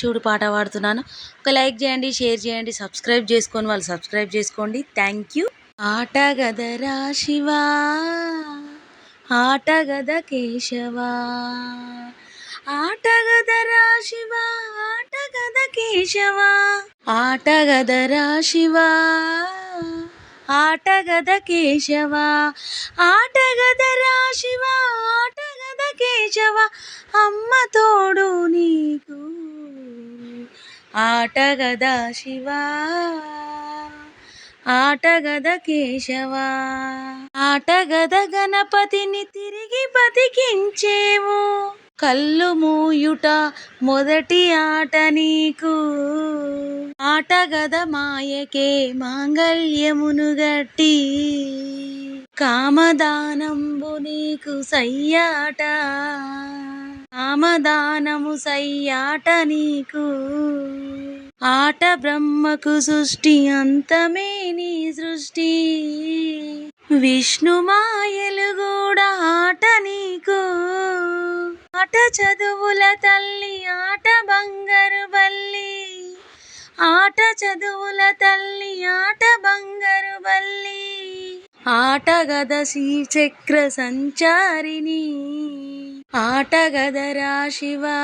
చూడు పాట పాడుతున్నాను. ఒక లైక్ చేయండి షేర్ చేయండి సబ్స్క్రైబ్ చేసుకొని వాళ్ళు సబ్స్క్రైబ్ చేసుకోండి. థ్యాంక్ యూ ఆటగదరా శివా ఆటగద కేశవా ఆటగదరా శివా ఆటగద కేశవా ఆటగదరా శివా కేశవా ఆటగదరా శివా కేశవ అమ్మ తోడు నీకు ఆటగద శివా ఆటగద కేశవా ఆటగద గణపతిని తిరిగి బతికించేవు. కళ్ళు మూయుట మొదటి ఆట నీకు. ఆటగద మాయకే మాంగళ్యమును గట్టి. కామదానంబు నీకు సయ్యాట. కామదానము సయ్యాట నీకు. ఆట బ్రహ్మకు సృష్టి అంతమే నీ సృష్టి. విష్ణు మాయలు కూడా ఆట నీకు. ఆట చదువుల తల్లి ఆట బంగారు బల్లి. ఆట చదువుల తల్లి ఆట బంగారు బల్లి. ఆట గద శ్రీచక్ర సంచారిణి. ఆట గదరా శివా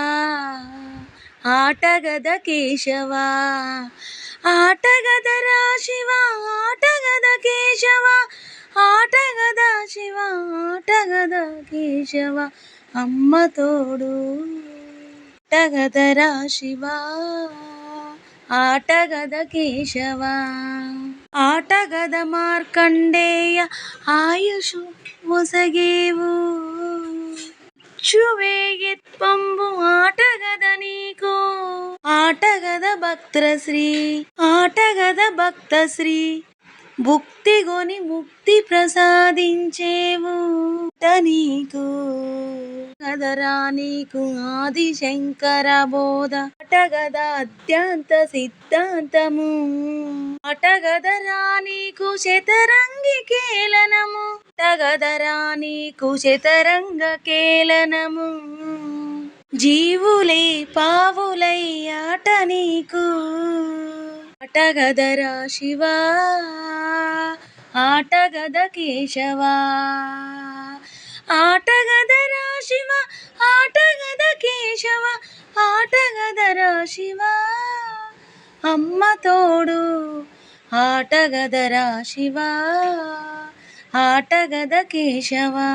ఆట గద కేశవా ఆట గదరా శివా ఆట గద కేశవ ఆట గద శివ ఆట గద కేశవ అమ్మ తోడు ఆట గదరా శివా ఆట గద కేశవ ఆట గద మార్కండేయ ఆయుషు మొసగేవు చువేగిత్పంబు ఆటగద నీకు. ఆటగద భక్తశ్రీ ఆటగద భక్తశ్రీ. భుక్తిగొని ముక్తి ప్రసాదించేవు. నీకు కదరా నీకు ఆది శంకర బోధ. అటగద అత్యంత సిద్ధాంతము. అటగదరా నీకు శతరంగి కేలనము. అటగదరా నీకు శతరంగ కేలనము. జీవులే పావులై ఆట నీకు. అటగదరా శివా. ఆటగద కేశవా ఆటగద రాశివ ఆటగద కేశవ ఆటగద రాశివ అమ్మ తోడు ఆటగద రాశివ ఆటగద కేశవా